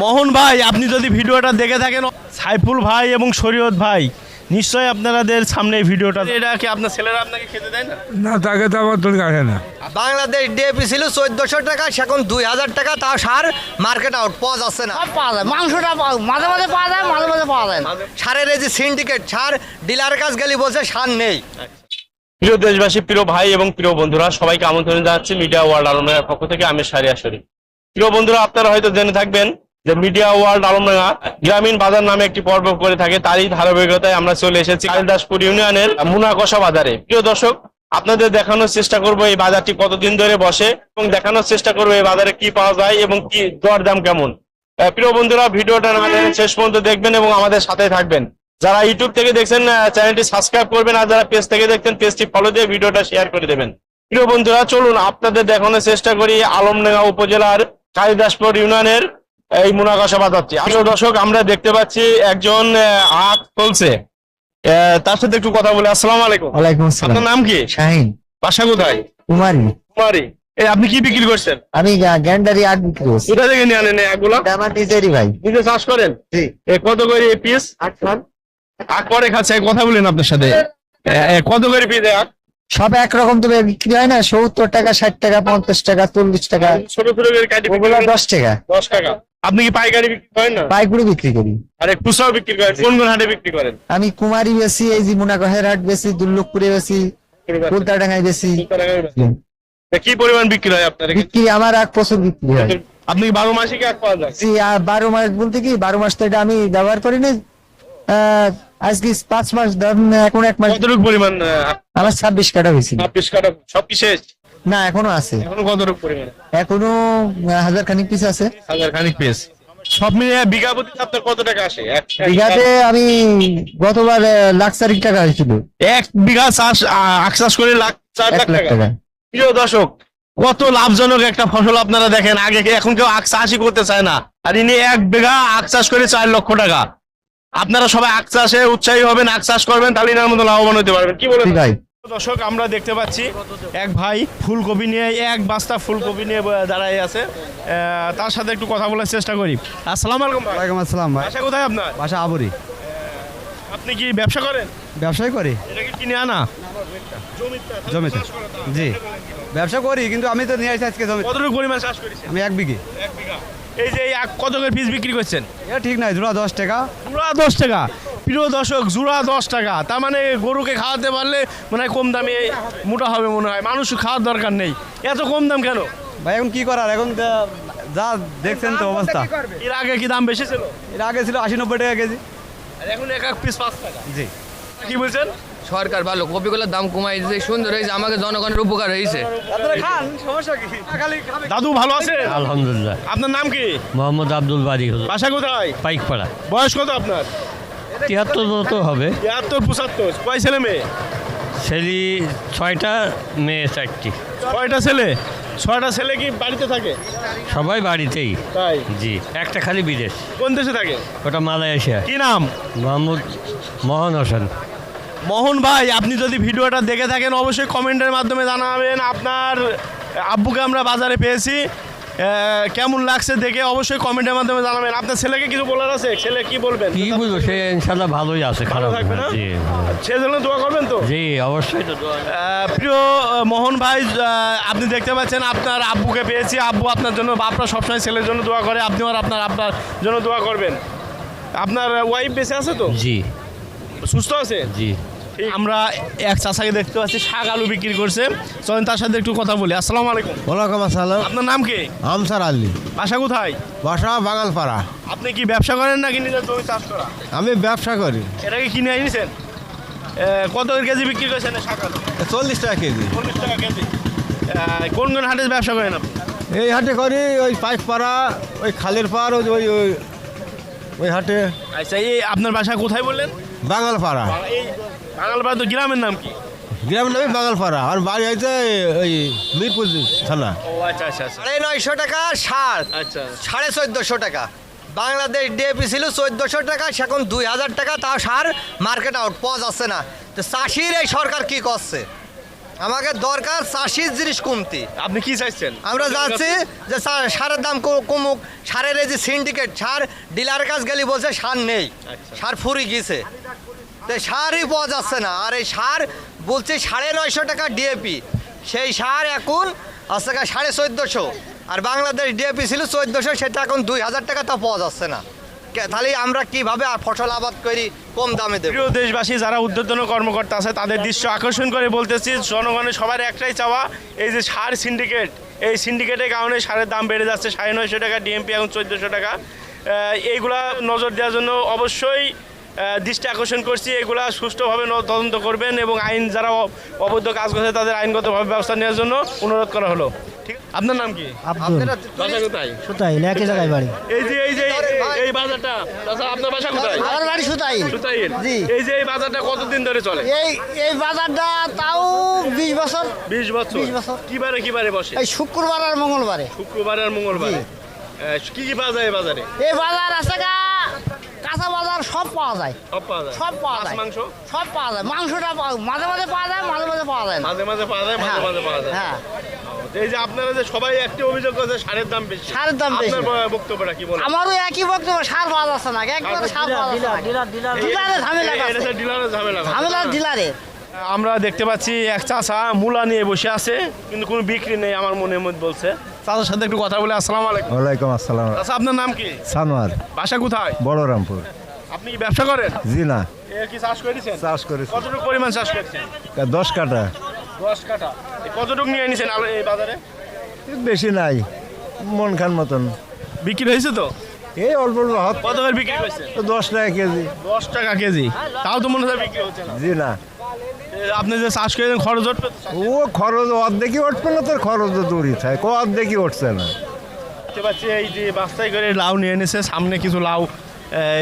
মোহন ভাই আপনি যদি ভিডিওটা দেখে থাকেন সাইফুল ভাই এবং শরীয়ত ভাই নিশ্চয়ই আপনাদের সামনে এই ভিডিওটা এটা কি আপনার ছেলেরা আপনাকে খেতে দেয় না? না তাকে তো আমার তোর কাছে না। বাংলাদেশ ডিএপি ছিল চোদ্দশো টাকা সেখন দুই হাজার টাকা তাও সার মার্কেট আউট পাওয়া যাচ্ছে না। পাওয়া যায় মাংসটা মাঝে মাঝে পাওয়া যায় মাঝে মাঝে পাওয়া যায় না। সারের এই যে সিন্ডিকেট সার ডিলারের কাছ গেলে বলছে সার নেই। প্রিয় দেশবাসী প্রিয় ভাই এবং প্রিয় বন্ধুরা সবাইকে আমন্ত্রণ জানাচ্ছি মিডিয়া ওয়ার্ল্ড আলমের পক্ষ থেকে আমি সারিয়া শরীফ। প্রিয় বন্ধুরা আপনারা হয়তো জেনে থাকবেন যে মিডিয়া ওয়ার্ল্ড আলমডাঙ্গা, গ্রামীণ বাজার নামে একটি পর্ব করে থাকে, তারই ধারাবাহিকতায় আমরা চলে এসেছি কালিদাসপুর ইউনিয়নের মুনাকষা বাজারে। প্রিয় দর্শক, আপনাদের দেখানোর চেষ্টা করব এই বাজারটি কতদিন ধরে বসে এবং দেখানোর চেষ্টা করব এই বাজারে কি পাওয়া যায় এবং কি দর দাম কেমন প্রিয় বন্ধুরা, ভিডিওটা না শেষ পর্যন্ত দেখবেন এবং আমাদের সাথে থাকবেন। যারা ইউটিউব থেকে দেখছেন চ্যানেলটি সাবস্ক্রাইব করবেন আর যারা পেজ থেকে দেখছেন পেজটি ফলো দিয়ে ভিডিওটা শেয়ার করে দেবেন। প্রিয় বন্ধুরা, চলুন আপনাদের দেখানোর চেষ্টা করি আলমডাঙ্গা উপজেলার কালিদাসপুর ইউনিয়নের এই মুনাকাশা বাজারটি প্রিয় দর্শক আমরা দেখতে পাচ্ছি একজন হাত চলছে আহ, তার সাথে একটু কথা বলে। আসসালাম আলাইকুম। ওয়ালাইকুম আপনার নাম কি? শাহিন। বাসা কোথায়? কুমারী। কুমারী। এই আপনি কি বিক্রি করছেন? আমি গ্যান্ডারি আট বিক্রি করছি। কোথা থেকে নিয়ে আনেন এগুলা আমার নিজেরই ভাই। নিজে চাষ করেন? জি। এ কত করে পিস আট খান আখ পরে খাচ্ছে কথা বলেন আপনার সাথে। কত করে পিস আখ সব একরকম তো বিক্রি হয় না। সত্তর টাকা ষাট টাকা পঞ্চাশ টাকা চল্লিশ টাকা। ছোট ছোট করে দশ টাকা। দশ টাকা। আপনি কি পাইকারি বিক্রি করেন না? পাইকুড়ি বিক্রি করি। আরে খুচরাও বিক্রি করেন কোন কোন হাটে বিক্রি করেন? আমি কুমারী বেশি এই যে মুনাগহের হাট বেশি দুর্লভপুরে বেশি কুলতাডাঙ্গায় বেশি। কি পরিমাণ বিক্রি হয় আপনার? বিক্রি আমার আগ প্রচুর বিক্রি হয়। আপনি কি বারো মাসে কি আখ পাওয়া যায়? জি বারো মাস বলতে কি বারো মাস তো এটা আমি ব্যবহার করি না আহ, আজকে পাঁচ মাস এখন এক মাস কতটুকু পরিমাণ আমার ছাব্বিশ কাটা হয়েছিল। ছাব্বিশ কাটা সব কি শেষ? না এখনও আছে। এখন কতটুকু পরিমাণ? এখনও হাজার খানিক পিস আছে। হাজার খানিক পেস সব মিলিয়ে বিঘা প্রতি আপনার কত টাকা আসে? বিঘাতে আমি গতবার লাখ চারিক টাকা হয়েছিল। এক বিঘা চাষ আখ চাষ করে লাখ চার লাখ টাকা। প্রিয় দর্শক কত লাভজনক একটা ফসল আপনারা দেখেন। আগে এখন কেউ আখ চাষই করতে চায় না। আর ইনি এক বিঘা আখ চাষ করে চার লক্ষ টাকা। আপনারা সবাই আখ চাষে উৎসাহী হবেন আখ চাষ করবেন তাহলে ইনার মতো লাভবান হতে পারবেন। কি বলেন? ভাই দর্শক আমরা দেখতে পাচ্ছি এক ভাই ফুলকপি নিয়ে এক বাস্তা ফুলকপি নিয়ে দাঁড়ায় আছে। তার সাথে একটু কথা বলার চেষ্টা করি। আসসালামু আলাইকুম ওয়ালাইকুম আসসালাম ভাই। আশা কোথায় আপনার? বাসা আবুরি। আপনি কি ব্যবসা করেন? ব্যবসাই করি। এটা কি কিনে আনা? জমিতে। জি। ব্যবসা করি কিন্তু আমি তো নিয়ে আসি আজকে জমি কতটুকু পরিমাণ চাষ করেছেন? আমি এক বিঘে। এক বিঘা। এই যে কত করে পিস বিক্রি করছেন? এটা ঠিক নাই জোড়া দশ টাকা। জোড়া দশ টাকা। প্রিয় দর্শক জোড়া দশ টাকা। তার মানে গরুকে খাওয়াতে পারলে মানে হয় কম দামে মোটা হবে মনে হয়। মানুষ খাওয়ার দরকার নেই। এত কম দাম কেন? ভাই এখন কি করার? এখন যা- দেখছেন তো অবস্থা। এর আগে কি দাম বেশি ছিল? এর আগে ছিল আশি নব্বই টাকা কেজি। আর এখন এক এক পিস পাঁচ টাকা। জি। কি বলছেন? সরকার ভালো কপিগুলোর দাম কমাই দিয়েছে। সুন্দর হয়েছে আমাকে জনগণের উপকার হয়েছে। খান সমস্যা কি? দাদু ভালো আছে? আলহামদুলিল্লাহ। আপনার নাম কি? মোহাম্মদ আব্দুল বারি হলো বাসা কোথায়? পাইকপাড়া। বয়স কত আপনার? তিয়াত্তর মতো হবে। তিয়াত্তর পঁচাত্তর। কয় ছেলে মেয়ে? ছেলে ছয়টা মেয়ে চারটি। ছয়টা ছেলে? ছয়টা ছেলে কি বাড়িতে থাকে? সবাই বাড়িতেই। তাই? জি একটা খালি বিদেশ। কোন দেশে থাকে? ওটা মালয়েশিয়া। কি নাম? মোহাম্মদ মোহন হোসেন। মোহন ভাই আপনি যদি ভিডিওটা দেখে থাকেন অবশ্যই কমেন্টের মাধ্যমে জানাবেন আপনার আব্বুকে আমরা বাজারে পেয়েছি। কেমন লাগছে দেখে অবশ্যই কমেন্টের মাধ্যমে জানাবেন। আপনার ছেলেকে কিছু বলার আছে? ছেলে কি বলবেন কি বলব সে ইনশাল্লাহ ভালোই আছে খারাপ থাকবে না? না? জি। ভালো। সেজন্য দোয়া করবেন তো? জি অবশ্যই। তো প্রিয় মোহন ভাই আপনি দেখতে পাচ্ছেন আপনার আব্বুকে পেয়েছি। আব্বু আপনার জন্য বাপরা সবসময় ছেলের জন্য দোয়া করে আপনিও আর আপনার আপনার জন্য দোয়া করবেন। আপনার ওয়াইফ বেঁচে আছে তো? জি। সুস্থ আছে? জি। আমরা এক চাচাকে দেখতে পাচ্ছি শাক আলু বিক্রি করছে। চলেন তার সাথে একটু কথা বলি। আসসালামু আলাইকুম। ওয়ালাইকুম আসসালাম। আপনার নাম কি? আমসার আলী। বাসা কোথায়? বাসা বাগালপাড়া। আপনি কি ব্যবসা করেন নাকি নিজের জমি চাষ করা? আমি ব্যবসা করি। এটাকে কিনে এনেছেন? কত কেজি বিক্রি করেছেন শাক আলু? চল্লিশ টাকা কেজি। চল্লিশ টাকা কেজি। কোন কোন হাটে ব্যবসা করেন আপনি? এই হাটে করি ওই পাইকপাড়া ওই খালের পাড় ওই ওই ওই হাটে। আচ্ছা এই আপনার বাসা কোথায় বললেন? বাগালপাড়া। এই বাঙালপাড়া তো গ্রামের নাম কি? গ্রামের নামে আর বাড়ি হয়েছে ওই মিরপুর থানা। ও আচ্ছা আচ্ছা আচ্ছা। সাড়ে নয়শো টাকা সার। আচ্ছা। সাড়ে চোদ্দশো টাকা। বাংলাদেশ ডিএপি ছিল চোদ্দশো টাকা সেখন দুই হাজার টাকা তাও সার। মার্কেট আউট পাওয়া যাচ্ছে না। তো চাষির এই সরকার কি করছে? আমাকে দরকার চাষির জিনিস কমতি। আপনি কি চাইছেন? আমরা যাচ্ছি যে সা- সারের দাম কো- কমুক। সারের এই যে সিন্ডিকেট সার ডিলারের কাছে গেলে বলছে সার নেই। সার ফুরি গিয়েছে। সারই পাওয়া যাচ্ছে না। আর এই সার বলছে সাড়ে নয়শো টাকা ডিএপি সেই সার এখন গা সাড়ে চোদ্দোশো। আর বাংলাদেশ ডিএপি ছিল চোদ্দোশো, সেটা এখন দুই হাজার টাকা তা পাওয়া যাচ্ছে না। তাহলে আমরা কীভাবে আর ফসল আবাদ করি, কম দামে দেবো? প্রিয় দেশবাসী, যারা উদ্যোতন কর্মকর্তা আছে, তাদের দৃশ্য আকর্ষণ করে বলতেছি, জনগণের সবার একটাই চাওয়া, এই যে সার সিন্ডিকেট এই সিন্ডিকেটের কারণে সারের দাম বেড়ে যাচ্ছে, সাড়ে নয়শো টাকা ডিএমপি এখন চোদ্দোশো টাকা। এইগুলা নজর দেওয়ার জন্য অবশ্যই দৃষ্টি আকর্ষণ করছি এগুলা সুষ্ঠুভাবে তদন্ত করবেন এবং আইন যারা অবৈধ কাজ করছে তাদের আইনগতভাবে ব্যবস্থা নেওয়ার জন্য অনুরোধ করা হলো। ঠিক আপনার নাম কি? আপনারা বাসা কোথায়? কোথায় একই জায়গায় বাড়ি। এই যে এই যে এই- এই বাজারটা আপনার বাসা কোথায়? আমার বাড়ি সুতাই সুতাইল। জি। এই যে এই বাজারটা কতদিন ধরে চলে? এই এই বাজারটা তাও বিশ বছর। বিশ বছর? 20 বছর। কিবারে কিবারে বসে? এই শুক্রবার আর মঙ্গলবারে। শুক্রবার আর মঙ্গলবার? কি কি পাওয়া যায় এই বাজারে? এই বাজার আছে গা কাঁচা বাজার সব পাওয়া যায়। সব পাওয়া যায়। সব পাওয়া যায়। মাংস? সব পাওয়া যায়। মাংসটা মাঝে মাঝে পাওয়া যায় মাঝে মাঝে পাওয়া যায় মাঝে মাঝে পাওয়া যায় মাঝে মাঝে পাওয়া যায়। হ্যাঁ এই যে আপনারা যে সবাই একটি অভিযোগ করছে সারের দাম বেশি। সারের দাম বেশি। আপনার বক্তব্যটা কি বলেন? আমারও একই বক্তব্য সার পাওয়া যাচ্ছে না। একবারে সার পাওয়া যাচ্ছে না। ডিলারে ঝামেলা আছে হচ্ছে ঝামেলা ঝামেলা ডিলারে। আমরা দেখতে পাচ্ছি এক চাচা মূলা নিয়ে বসে আছে কিন্তু কোনো বিক্রি নেই আমার মনের মধ্যে বলছে। চাচার সাথে একটু কথা বলে আসসালামু আলাইকুম। ওয়ালাইকুম আসসালাম। চাচা আপনার নাম কি? সানোয়ার। বাসা কোথায়? বড়রামপুর আপনি কি ব্যবসা করেন? জি না। এ কি চাষ করেছেন? চাষ করেছি। কতটুকু পরিমাণ চাষ করেছেন? দশ কাটা দশ কাঠা। কতটুকু নিয়ে নিছেন আলো- এই বাজারে? বেশি নাই। মন খান মতন। বিক্রি হয়েছে তো? এই অল্প অল্প হাত। কত করে বিক্রি হয়েছে? তো দশ টাকা কেজি। দশ টাকা কেজি। তাও তো মনে হয় বিক্রি হচ্ছে না। জি না। আপনি যে চাষ করেছেন খরচ উঠবে ও খরচ অর্ধেকই উঠবে না তোর খরচ তো দূরই থাকে ও অর্ধেকই উঠছে না। দেখতে পাচ্ছি এই যে বাস্তায় করে লাউ নিয়ে এনেছে সামনে কিছু লাউ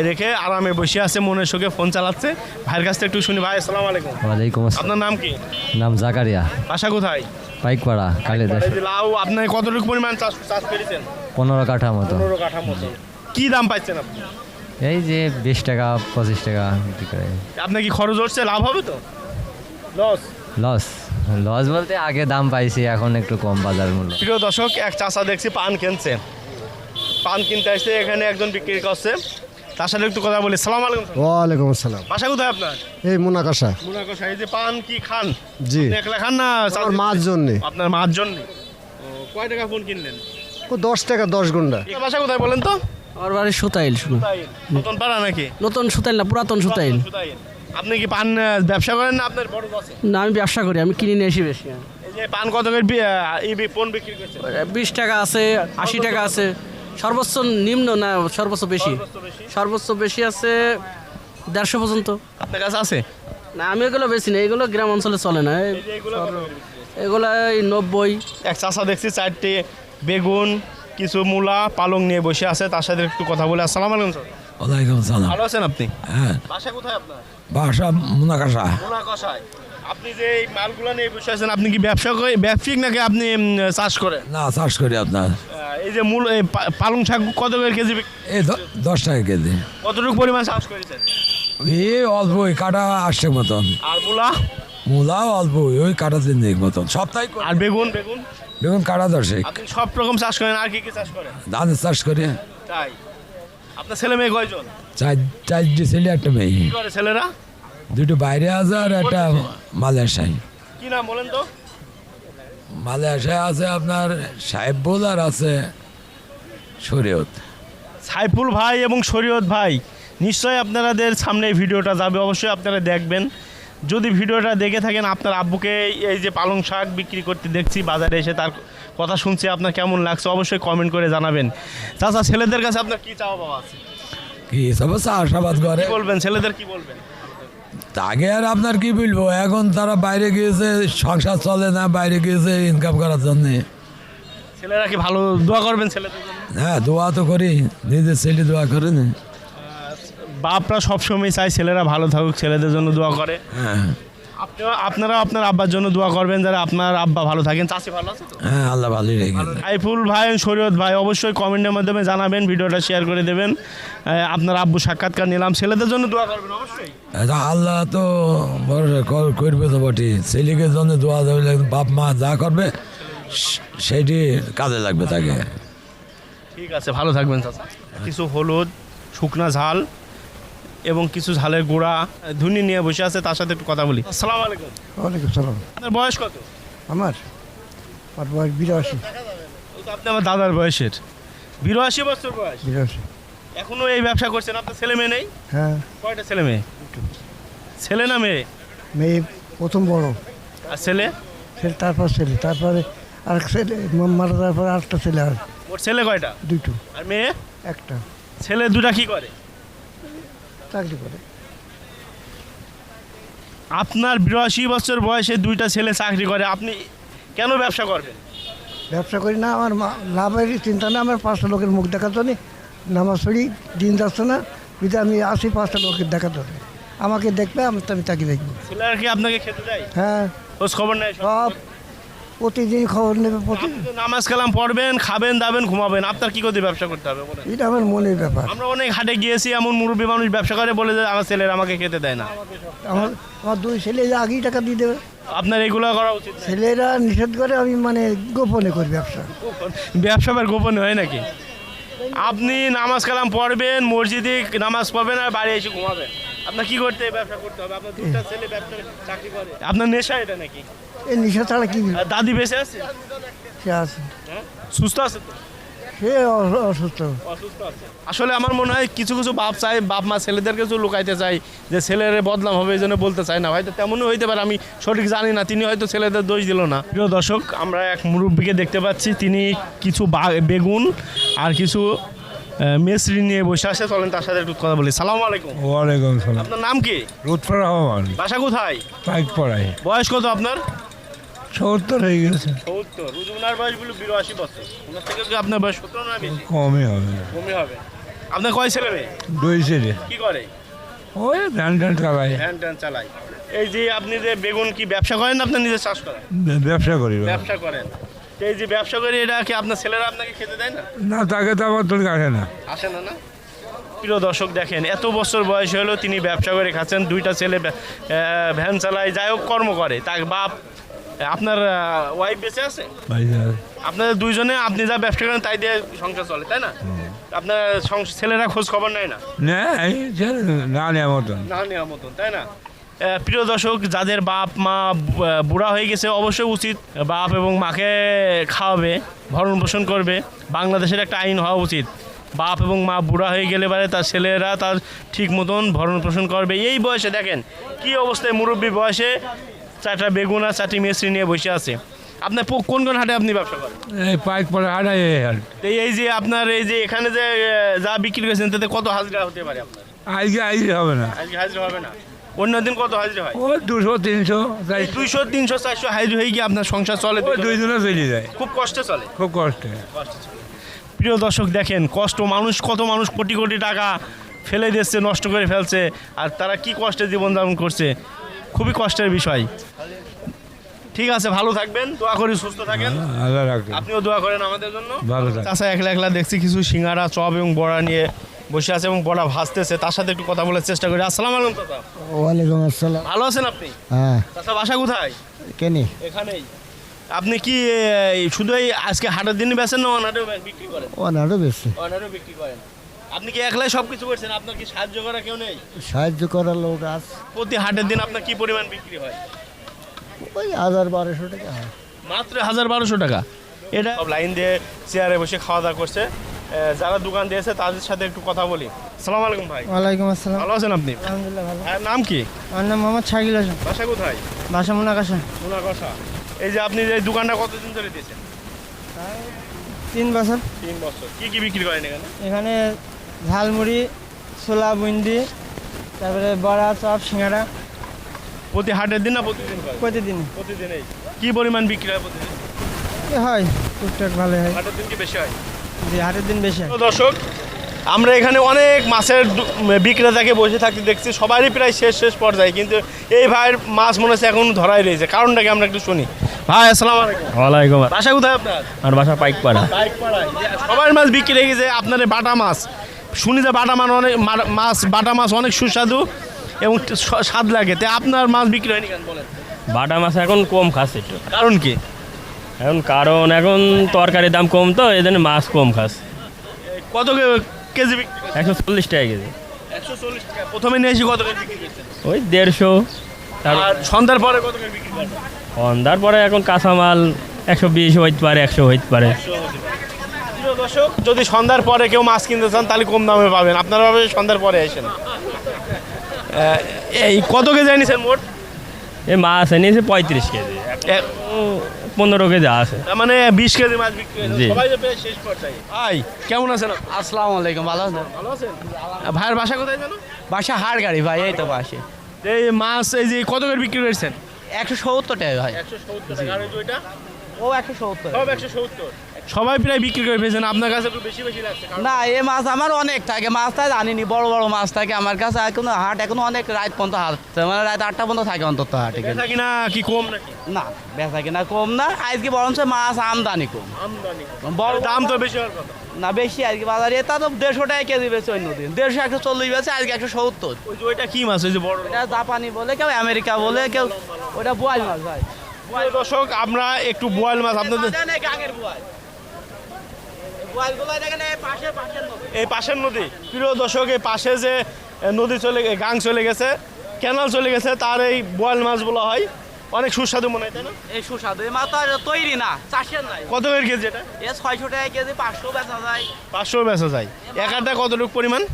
রেখে আরামে বসে আছে মনের সুখে ফোন চালাচ্ছে। ভাইয়ের কাছ থেকে একটু শুনি ভাই আসসালামু আলাইকুম। ওয়ালাইকুম আসসালাম। আপনার নাম কি? নাম জাকারিয়া। বাসা কোথায়? পাইকপাড়া কালিদাস এই লাউ আপনি কতটুকু পরিমাণ চাষ চাষ করেছেন? পনেরো কাঠা মতো। পনেরো কাঠা মতো। কি দাম পাচ্ছেন আপনি? এই যে বিশ টাকা পঁচিশ টাকা বিক্রি করে। আপনার কি খরচ হচ্ছে লাভ হবে তো? লস লস লস বলতে আগে দাম পাইছি এখন একটু কম বাজার মূল্য। প্রিয় দর্শক এক চাচা দেখছি পান কিনছে। পান কিনতে আসছে এখানে একজন বিক্রি করছে। তার সাথে একটু কথা বলি। সালাম আলাইকুম ওয়ালাইকুম আসসালাম। বাসা কোথায় আপনার? এই মুনাকাশা। মুনাকষা এই যে পান কি খান? জি। একলা খান না আমার মাছ জন্যে। আপনার মাছ জন্য? কয় টাকা ফোন কিনলেন? ও দশ টাকা দশ ঘণ্টা বাসা কোথায় বলেন তো? আমার বাড়ি সুতাইল শুধু নতুন পাড়া নাকি? নতুন সুতাইল না পুরাতন সুতাইল। সুতাইল। আপনি কি পান আহ, ব্যবসা করেন না আপনার বড় আছে না আমি ব্যবসা করি আমি কিনে নিয়ে আসি বেশি। এই যে পান কত করে বি- আহ, এই বি- বিক্রি করছেন? বিশ টাকা আছে আশি টাকা আছে। সর্বোচ্চ নিম্ন না সর্বোচ্চ বেশি। সর্বোচ্চ বেশি? আছে দেড়শো পর্যন্ত। আপনার কাছে আছে? না আমি এগুলো বেশি না এগুলো গ্রাম অঞ্চলে চলে না। এই এগুলো এই নব্বই। এক চাষা দেখছি চারটে বেগুন কিছু মূলা পালং নিয়ে বসে আছে তার সাথে একটু কথা বলে। আসসালাম আলাইকুম স্যার। ওয়ালাইকুম সালাম। ভালো আছেন আপনি? হ্যাঁ। বাসা কোথায় আপনার? বাসা মুনাকাশা। মোনা কষায় আপনি যে এই মালগুলো নিয়ে বসে আছেন আপনি কি ব্যবসা করে ব্যবসায়িক নাকি আপনি চাষ করেন? না চাষ করি আপনার। এই যে মূল এই পালং শাক কত করে কেজি এই দশ টাকা কেজি। কতটুকু পরিমাণ চাষ করেছেন? এই অল্প ওই কাটা আসছে মতন। আর মূলা? মূলাও অল্প ওই কাটা তিন দিক মতন। সপ্তাহে আর বেগুন? বেগুন? বেগুন কাটা দশেক। সব রকম চাষ করেন আর কি কি চাষ করেন? ধানের চাষ করি। তাই। আপনার ছেলে মেয়ে কয়জন? চার চারটি ছেলে একটা মেয়ে। কি করে ছেলেরা? দুটো বাইরে আছে আর একটা মালয়েশিয়ায় কি নাম বলেন তো? মালয়েশিয়া আছে আপনার সাহেবুল আর আছে শরীয়ত। সাইফুল ভাই এবং শরীয়ত ভাই নিশ্চয়ই আপনাদের সামনে ভিডিওটা যাবে অবশ্যই আপনারা দেখবেন। যদি ভিডিওটা দেখে থাকেন আপনার আব্বুকে এই যে পালং শাক বিক্রি করতে দেখছি বাজারে এসে তার কথা শুনছি আপনার কেমন লাগছে? অবশ্যই কমেন্ট করে জানাবেন। চাচা ছেলেদের কাছে আপনার কি চাওয়া পাওয়া আছে? কি সব চাষাবাদ করে? বলবেন? ছেলেদের কি বলবেন? আগে আর আপনার কি বলব? এখন তারা বাইরে গিয়েছে সংসার চলে না বাইরে গিয়েছে ইনকাম করার জন্যে। ছেলেরা কি ভালো দোয়া করবেন ছেলেদের হ্যাঁ দোয়া তো করি। নিজের ছেলে দোয়া করে না। বাপরা সবসময় চায় ছেলেরা ভালো থাকুক ছেলেদের জন্য দোয়া করে। হ্যাঁ। আপনারা আপনারা আপনার আব্বার জন্য দোয়া করবেন যারা আপনার আব্বা ভালো থাকেন। চাষি ভালো আছে হ্যাঁ আল্লাহ ভালোই রেখেছে সাইফুল ভাই শরীয়ত ভাই অবশ্যই কমেন্টের মাধ্যমে জানাবেন ভিডিওটা শেয়ার করে দেবেন। আপনার আব্বু সাক্ষাৎকার নিলাম। ছেলেদের জন্য দোয়া করবেন অবশ্যই। আল্লাহ তো করবে তো বটে। ছেলেকে জন্য দোয়া দেবে বাপ মা যা করবে সে- সেইটি কাজে লাগবে তাকে। ঠিক আছে ভালো থাকবেন চাচা। কিছু হলুদ শুকনা ঝাল। এবং কিছু ঝালের গুঁড়া ধুনি নিয়ে বসে আছে তার সাথে একটু কথা বলি। আসসালামু আলাইকুম। ওয়ালাইকুম সালাম। আপনার বয়স কত? আমার? আমার বয়স বিরাশি। আপনি আমার দাদার বয়সের। বিরাশি বছর বয়স। বিরাশি। এখনও এই ব্যবসা করছেন? আপনার ছেলে মেয়ে নেই? হ্যাঁ। কয়টা ছেলে মেয়ে? ছেলে না মেয়ে? মেয়ে প্রথম বড়। আর ছেলে? ছেলে তারপর ছেলে। তারপরে আর ছেলে মারা যাওয়ার পর আরেকটা ছেলে আর ওর ছেলে কয়টা? দুটো আর মেয়ে? একটা। ছেলে দুটা কি করে? চাকরি করে। আপনার বিরাশি বছর বয়সে দুইটা ছেলে চাকরি করে আপনি কেন ব্যবসা করবেন? ব্যবসা করি না আমার মা- লাভের চিন্তা না আমার পাঁচটা লোকের মুখ দেখাতো নি। নামাজ পড়ি দিন যাচ্ছে না যদি আমি আসি পাঁচটা লোকের দেখাতে হবে আমাকে দেখবে আমি তো আমি তাকে দেখব। ছেলেরা কি আপনাকে খেতে দেয়? হ্যাঁ। খোঁজ খবর নেয় সব। প্রতিদিন খবর নেবে নামাজ কালাম পড়বেন খাবেন দাবেন ঘুমাবেন। আপনার কি করতে ব্যবসা করতে হবে বলেন? এটা আমার মনের ব্যাপার। আমরা অনেক হাটে গিয়েছি এমন মুরব্বী মানুষ ব্যবসা করে বলে যে আমার ছেলেরা আমাকে খেতে দেয় না। আমার আমার দুই ছেলে যে আগেই টাকা দিয়ে দেবে। আপনার এগুলো করা উচিত ছেলেরা নিষেধ করে আমি মানে গোপনে করি ব্যবসা। ব্যবসা আবার গোপনে হয় নাকি? আপনি নামাজ কালাম পড়বেন মসজিদে নামাজ পড়বেন আর বাড়ি এসে ঘুমাবেন। আপনার কি করতে? ব্যবসা করতে হবে। আপনার দুটা ছেলে ব্যবসা চাকরি করে। আপনার নেশা এটা নাকি? এই নিশা ছাড়া কি? আর দাদি বেঁচে আছে? সে আছে। হ্যাঁ? সুস্থ আছে তো? সে অ- অসুস্থ। অসুস্থ আছে। আসলে আমার মনে হয় কিছু কিছু বাপ চাই বাপ মা ছেলেদের কিছু লুকাইতে চাই যে ছেলের বদনাম হবে এই জন্য বলতে চাই না। হয়তো তেমনই হইতে পারে আমি সঠিক জানি না। তিনি হয়তো ছেলেদের দোষ দিল না। প্রিয় দর্শক আমরা এক মুরব্বীকে দেখতে পাচ্ছি। তিনি কিছু বা- বেগুন আর কিছু মেসরি নিয়ে বসে আসে চলেন তার সাথে একটু কথা বলি। সালাম আলাইকুম। ওয়ালাইকুম সালাম। আপনার নাম কি? রোদপাড়া রহমান। বাসা কোথায়? পাইক পড়াই বয়স কত আপনার? সত্তর হয়ে গেছে। সত্তর। ওনার বয়স বলো বিরাশি বছর। ওনার থেকে কি আপনার বয়স সত্তর না বেশি? কমই হবে। কমই হবে। আপনার কয় ছেলে মেয়ে? দুই ছেলে। কি করে? ওই টান চালাই ভ্যান ট্যান চালাই এই যে আপনি যে বেগুন কি ব্যবসা করেন আপনার নিজের চাষ করেন? ব্যবসা করি। ব্যবসা করেন। এই যে ব্যবসা করে এটা কি আপনার ছেলেরা আপনাকে খেতে দেয় না? না তাকে তো আমার তোর আসে না। আসে না না? প্রিয় দর্শক দেখেন এত বছর বয়স হলো তিনি ব্যবসা করে খাচ্ছেন দুইটা ছেলে ভ্যান চালায় যাই হোক কর্ম করে। তার বাপ আপনার ওয়াইফ বেঁচে আছে? আপনাদের দুইজনে আপনি যা ব্যবসা করেন তাই দিয়ে সংসার চলে তাই না? আপনার ছেলেরা খোঁজ খবর নেয় না? না না নেওয়ার মতন। না নেওয়ার মতন তাই না? প্রিয় দর্শক যাদের বাপ মা বুড়া হয়ে গেছে অবশ্যই উচিত বাপ এবং মাকে খাওয়াবে ভরণ পোষণ করবে। বাংলাদেশের একটা আইন হওয়া উচিত। বাপ এবং মা বুড়া হয়ে গেলে পারে তার ছেলেরা তার ঠিক মতন ভরণ পোষণ করবে। এই বয়সে দেখেন কি অবস্থায় মুরব্বী বয়সে চারটা বেগুন আর চারটি মেসরি নিয়ে বসে আছে। আপনার কোন কোন হাটে আপনি ব্যবসা করেন? এই এই হাট। এই যে আপনার এই যে এখানে যে যা বিক্রি করেছেন তাতে কত হাজিরা হতে পারে আপনার? আজকে আজকে হবে না। আজকে হাজিরা হবে না। অন্য দিন কত হাজিরা হয়? ওই দুশো তিনশো দুইশো তিনশো চারশো হাইজ হয়ে গিয়ে আপনার সংসার চলে ওই দুইজনে চলে যায়। খুব কষ্টে চলে? খুব কষ্টে। প্রিয় দর্শক দেখেন কষ্ট মানুষ কত মানুষ কোটি কোটি টাকা ফেলে দিচ্ছে নষ্ট করে ফেলছে আর তারা কি কষ্টে জীবনযাপন করছে খুবই কষ্টের বিষয়। ঠিক আছে ভালো থাকবেন দোয়া করি সুস্থ থাকেন। আপনিও দোয়া করেন আমাদের জন্য। ভালো চাষা একলা একলা দেখছি কিছু সিঙ্গারা চপ এবং বড়া নিয়ে বসে আছে এবং বড়া ভাসতেছে তার সাথে একটু কথা বলার চেষ্টা করি। আসসালাম আলাইকুম চাচা। ওয়ালাইকুম আসসালাম। ভালো আছেন আপনি? হ্যাঁ। চাচা বাসা কোথায়? কেনি এখানেই। আপনি কি শুধু এই আজকে হাটের দিনই বেছেন না অনারেও বিক্রি করেন? ওনারও বেশি অনারেও বিক্রি করেন। আপনি কি একলাই সব কিছু করছেন? আপনার কি সাহায্য করা কেউ নেই? সাহায্য করার লোক আছে। প্রতি হাটের দিন আপনার কি পরিমাণ বিক্রি হয়? ওই হাজার বারোশো টাকা হয়। মাত্র হাজার বারোশো টাকা। এটা লাইন দিয়ে চেয়ারে বসে খাওয়া দাওয়া করছে। যারা দোকান দিয়েছে তাদের সাথে একটু কথা বলি। সালাম আলাইকুম ভাই। ওয়ালাইকুম আসসালাম। ভালো আছেন আপনি? আলহামদুলিল্লাহ ভালো। নাম কি? আমার নাম মোহাম্মদ শাকিল হোসেন। বাসা কোথায়? বাসা মুনাকাশা। সোনাকষা এই যে আপনি যে দোকানটা কতদিন ধরে দিয়েছেন? তিন বছর। তিন বছর। কি কি বিক্রি করেন এখানে? এখানে ঝালমুড়ি ছোলা বুন্দি তারপরে বড়া চপ সিঙ্গারা প্রতি হাটের দিন না প্রতিদিন প্রতিদিন। প্রতিদিনই। কি পরিমাণ বিক্রি হয় প্রতিদিন? হয় টুকটাক ভালো হয়। হাটের দিন কি বেশি হয়? যে হাটের দিন বেশি হয়। তো দর্শক আমরা এখানে অনেক মাছের দু- বিক্রেতাকে বসে থাকতে দেখছি সবারই প্রায় শেষ শেষ পর্যায়ে কিন্তু এই ভাইয়ের মাছ মনে হচ্ছে এখন ধরাই রয়েছে। কারণটাকে আমরা একটু শুনি। ভাই আসসালাম আলাইকুম। ওয়ালাইকুম বাসা কোথায় আপনার? আর বাসা পাইকপাড়া। সবার মাছ বিক্রি হয়ে গেছে আপনার এই বাটা মাছ। শুনি যে বাটা মাছ অনেক মাছ বাটা মাছ অনেক সুস্বাদু এবং স- স্বাদ লাগে। তাই আপনার মাছ বিক্রি হয়নি কেন বলেন? বাটা মাছ এখন কম খাচ্ছে একটু। কারণ কি? এখন কারণ এখন তরকারির দাম কম তো এই জন্য মাছ কম খাচ্ছে কত কেজি একশো চল্লিশ টাকা কেজি। একশো চল্লিশ টাকা। প্রথমে নিয়ে এসে কত ওই দেড়শো। তারপর সন্ধ্যার পরে কত সন্ধ্যার পরে এখন কাঁচামাল একশো বিশ হইতে পারে একশো হইতে পারে। দর্শক যদি সন্ধ্যার পরে কেউ মাছ কিনতে চান তাহলে কম দামে পাবেন। আপনারা ভাবে সন্ধ্যার পরে আসেন। এই কত কেজি এনেছেন মোট? এই মাছ এনেছে পঁয়ত্রিশ কেজি। এ- পনেরো কেজি আছে। তার মানে বিশ কেজি মাছ বিক্রি হয়েছে জি। সবাই যে প্রায় শেষ পর্যায়ে। ভাই কেমন আছেন? আপনি? আসসালামু আলাইকুম ভালো আছেন? ভালো আছেন? ভাইয়ের বাসা কোথায় জানো বাসা হাড় গাড়ি ভাই এই তো বাসে এই মাছ এই যে কত করে বিক্রি করেছেন? একশো সত্তর টাকা ভাই। একশো সত্তর টাকা। আর এই দুইটা ও একশো সত্তর। সব একশো সত্তর। সবাই প্রায় বিক্রি করে ফেলছেন আপনার কাছে একটু বেশি বেশি লাগছে কারণ না এই মাছ আমার অনেক থাকে মাছ থাকে জানিনি বড় বড় মাছ থাকে আমার কাছে এখনও হাট এখনও অনেক রাত পর্যন্ত হাট মানে রাত আটটা পর্যন্ত থাকে অন্তত হাটে। বেচা কিনা কি কম নাকি? না বেচা কিনা কম না আজকে বরঞ্চ মাছ আমদানি কম। আমদানি বড় দাম তো বেশি হওয়ার কথা। না বেশি আজকে বাজারে এটা তো দেড়শো টাকা কেজি বেছে অন্য দিন দেড়শো একশো চল্লিশ বেছে আজকে একশো সত্তর। ওই যে ওইটা কি মাছ ওই যে বড় এটা জাপানি বলে কেউ আমেরিকা বলে কেউ ওটা বোয়াল মাছ ভাই। দর্শক আমরা একটু বোয়াল মাছ আপনাদের গাঙের বোয়াল। এই পাশের নদী। প্রিয় দর্শক এই পাশে যে নদী চলে গে- চলে গেছে ক্যানাল চলে গেছে তার এই বোয়াল মাছগুলো হয়। অনেক সুস্বাদু মনে হয় তাই না? এই সুস্বাদু এই মাছ আর তৈরি না চাষের নাই। কত করে কেজি এটা? এ ছয়শো টাকা কেজি পাঁচশো বেচা যায়। পাঁচশো বেচা যায়। এক আটটা কতটুকু পরিমাণ?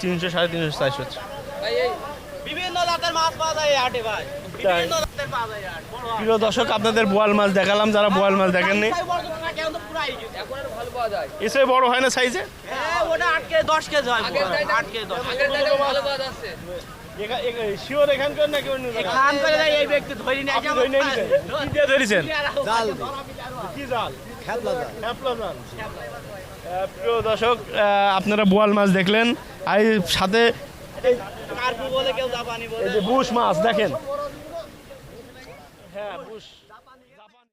তিনশো সাড়ে তিনশো চারশো। বিভিন্ন জাতের মাছ পাওয়া যায় হাটে ভাই। বিভিন্ন জাতের পাওয়া যায় হাট, বড় হাট। প্রিয় দর্শক আপনাদের বোয়াল মাছ দেখালাম যারা বোয়াল মাছ দেখেননি। বড় না, কেন তো পুরাই গেছে। এসে বড় হয় না সাইজে? হ্যাঁ, ওটা আট কেজি দশ কেজি হয় পুরো। আট কেজি দশ। কেজি। শিওর এখানকার নাকি অন্য খান করে দেয় এই ব্যক্তি ধরি নিয়ে আসে আমার ধরে নিয়ে নিছেন? কি দিয়ে ধরেছেন? জাল কি জাল? খ্যাপলা জাল। আহ, প্রিয় দর্শক আহ, আপনারা বোয়াল মাছ দেখলেন। আর এই সাথে এই যে বুশ মাছ দেখেন। হ্যাঁ বুশ।